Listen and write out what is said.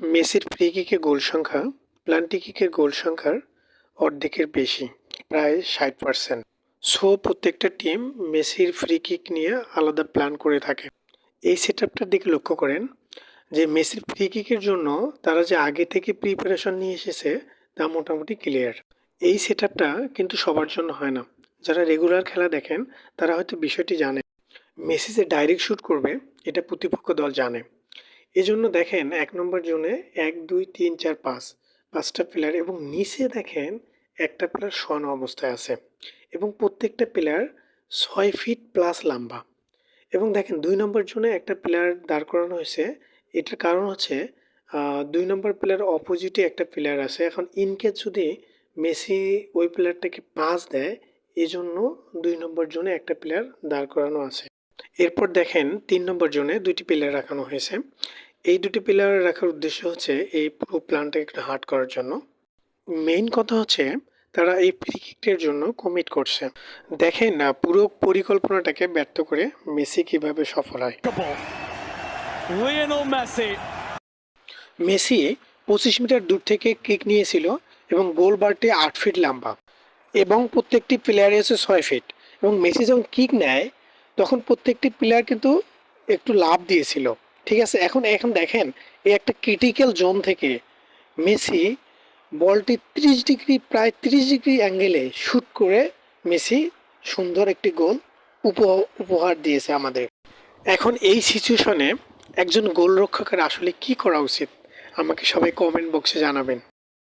মেসির ফ্রি কিকের গোল সংখ্যা প্লান্টি কিকের গোল সংখ্যার অর্ধেকের বেশি, প্রায় ষাট পার্সেন্ট সো প্রত্যেকটা টিম মেসির ফ্রি কিক নিয়ে আলাদা প্ল্যান করে থাকে। এই সেট আপটার দিকে লক্ষ্য করেন যে, মেসির ফ্রি কিকের জন্য তারা যে আগে থেকে প্রিপারেশন নিয়ে এসেছে, তা মোটামুটি ক্লিয়ার এই সেট আপটা কিন্তু সবার জন্য হয় না। যারা রেগুলার খেলা দেখেন, তারা হয়তো বিষয়টি জানে। মেসি যে ডাইরেক্ট শ্যুট করবে, এটা প্রতিপক্ষ দল জানে। এজন্য দেখেন এক নম্বর জোনে এক, দুই, তিন, চার, পাঁচ পাঁচটা প্লেয়ার এবং নিচে দেখেন একটা প্লেয়ার শোয়ানো অবস্থায় আছে এবং প্রত্যেকটা প্লেয়ার ছয় ফিট প্লাস লম্বা। এবং দেখেন দুই নম্বর জোনে একটা প্লেয়ার দাঁড় করানো হয়েছে, এটার কারণ হচ্ছে দুই নম্বর প্লেয়ার অপোজিটে একটা প্লেয়ার আছে। এখন ইনকেস যদি মেসি ওই প্লেয়ারটাকে পাস দেয়, এজন্য দুই নম্বর জোনে একটা প্লেয়ার দাঁড় করানো আছে। এরপর দেখেন তিন নম্বর জোনে দুইটি প্লেয়ার রাখানো হয়েছে। এই দুটি প্লেয়ার রাখার উদ্দেশ্য হচ্ছে এই পুরো প্ল্যানটাকে একটু হার্ড করার জন্য। মেইন কথা হচ্ছে তারা এই ফ্রি কিকের জন্য কমিট করছে। দেখেন না, পুরো পরিকল্পনাটাকে ব্যর্থ করে মেসি কীভাবে সফল হয়. মেসি পঁচিশ মিটার দূর থেকে কিক নিয়েছিল এবং গোল বারটি আট ফিট লম্বা। এবং প্রত্যেকটি প্লেয়ারই হচ্ছে ছয় ফিট এবং মেসি যখন কিক নেয় তখন প্রত্যেকটি প্লেয়ার কিন্তু একটু লাভ দিয়েছিল। ঠিক আছে? এখন এখন দেখেন, এই একটা ক্রিটিক্যাল জোন থেকে মেসি বলটি ত্রিশ ডিগ্রি, প্রায় ত্রিশ ডিগ্রি অ্যাঙ্গেলে শ্যুট করে মেসি সুন্দর একটি গোল উপ- উপহার দিয়েছে আমাদের। এখন এই সিচুয়েশনে একজন গোলরক্ষকের আসলে কি করা উচিত? আমাকে সবাই কমেন্ট বক্সে জানাবেন।